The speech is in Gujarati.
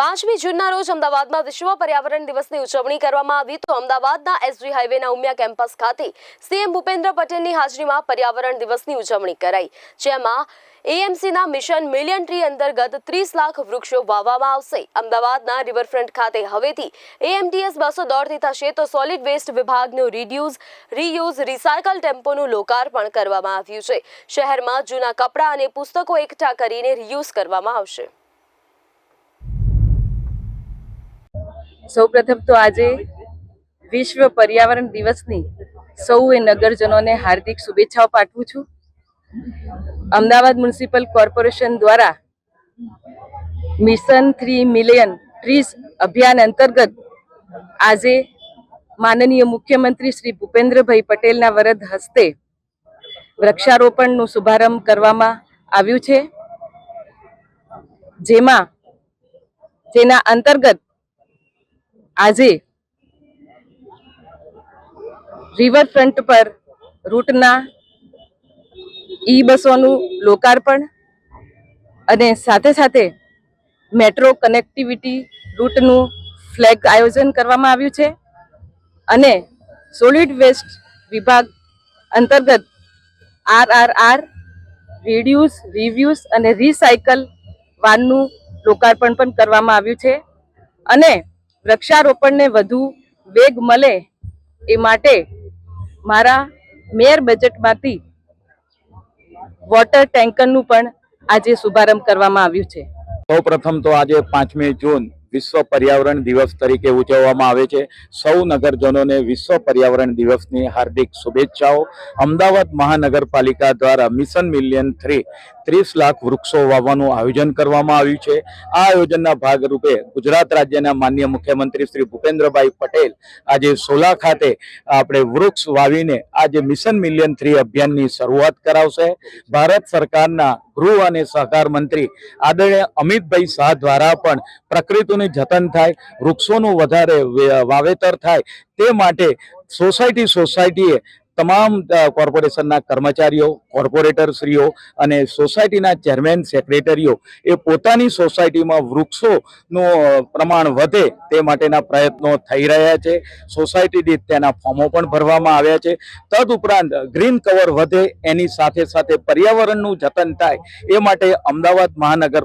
પાંચમી જૂનના રોજ અમદાવાદમાં વિશ્વ પર્યાવરણ દિવસની ઉજવણી કરવામાં આવી. તો અમદાવાદના એસજી હાઈવેના ઉમિયા કેમ્પસ ખાતે સીએમ ભૂપેન્દ્ર પટેલની હાજરીમાં પર્યાવરણ દિવસની ઉજવણી કરાઈ, જેમાં એએમસીના મિશન મિલિયન ટ્રી અંતર્ગત ત્રીસ લાખ વૃક્ષો વાવવામાં આવશે. અમદાવાદના રિવરફ્રન્ટ ખાતે હવેથી એએમટીએસ બસો દોડતી થશે તો સોલિડ વેસ્ટ વિભાગનું રિડ્યુઝ રીયુઝ રિસાયકલ ટેમ્પોનું લોકાર્પણ કરવામાં આવ્યું છે. શહેરમાં જૂના કપડાં અને પુસ્તકો એકઠા કરીને રીયુઝ કરવામાં આવશે. સૌપ્રથમ તો આજે વિશ્વ પર્યાવરણ દિવસની સૌએ નગરજનોને હાર્દિક શુભેચ્છાઓ પાઠવું છું. અમદાવાદ મ્યુનિસિપલ કોર્પોરેશન દ્વારા મિશન થ્રી મિલિયન ટ્રીસ અભિયાન અંતર્ગત આજે માનનીય મુખ્યમંત્રી શ્રી ભૂપેન્દ્રભાઈ પટેલના વરદ હસ્તે વૃક્ષારોપણનો શુભારંભ કરવામાં આવ્યું છે. જેમાં, જેના અંતર્ગત આજે રિવરફ્રન્ટ પર રૂટના ઈ બસોનું લોકાર્પણ અને સાથે સાથે મેટ્રો કનેક્ટિવિટી રૂટનું ફ્લેગ આયોજન કરવામાં આવ્યું છે અને સોલિડ વેસ્ટ વિભાગ અંતર્ગત R R R reduce reuse અને રિસાયકલ વાનનું લોકાર્પણ પણ કરવામાં આવ્યું છે અને વૃક્ષારોપણને વધુ વેગ મળે એ માટે મારા મેયર બજેટમાંથી વોટર ટેન્કરનું પણ આજે શુભારંભ કરવામાં આવ્યું છે. સૌ પ્રથમ તો આજે પાંચમી જૂન વિશ્વ પર્યાવરણ દિવસ તરીકે ઉજવવામાં આવે છે. સૌ નગરજનોને વિશ્વ પર્યાવરણ દિવસની હાર્દિક શુભેચ્છાઓ. અમદાવાદ મહાનગરપાલિકા દ્વારા મિશન મિલિયન થ્રી ત્રીસ લાખ વૃક્ષો વાવવાનું આયોજન કરવામાં આવ્યું છે. આ આયોજનના ભાગરૂપે ગુજરાત રાજ્યના માન્ય મુખ્યમંત્રી શ્રી ભૂપેન્દ્રભાઈ પટેલ આજે સોલા ખાતે આપણે વૃક્ષ વાવીને આજે મિશન મિલિયન થ્રી અભિયાનની શરૂઆત કરાવશે. ભારત સરકારના ગૃહ અને સહકાર મંત્રી આદરણીય અમિતભાઈ શાહ દ્વારા પણ પ્રકૃતિનું જતન થાય, વૃક્ષોનું વધારે વાવેતર થાય, તે માટે સોસાયટી સોસાયટીએ તમામ કોર્પોરેશનના કર્મચારીઓ, કોર્પોરેટરશ્રીઓ અને સોસાયટીના ચેરમેન સેક્રેટરીઓ એ પોતાની સોસાયટીમાં વૃક્ષોનું પ્રમાણ વધે તે માટેના પ્રયત્નો થઈ રહ્યા છે. સોસાયટી દીઠ તેના ફોર્મો પણ ભરવામાં આવ્યા છે. તદ ઉપરાંત ગ્રીન કવર વધે, એની સાથે સાથે પર્યાવરણનું જતન થાય, એ માટે અમદાવાદ મહાનગર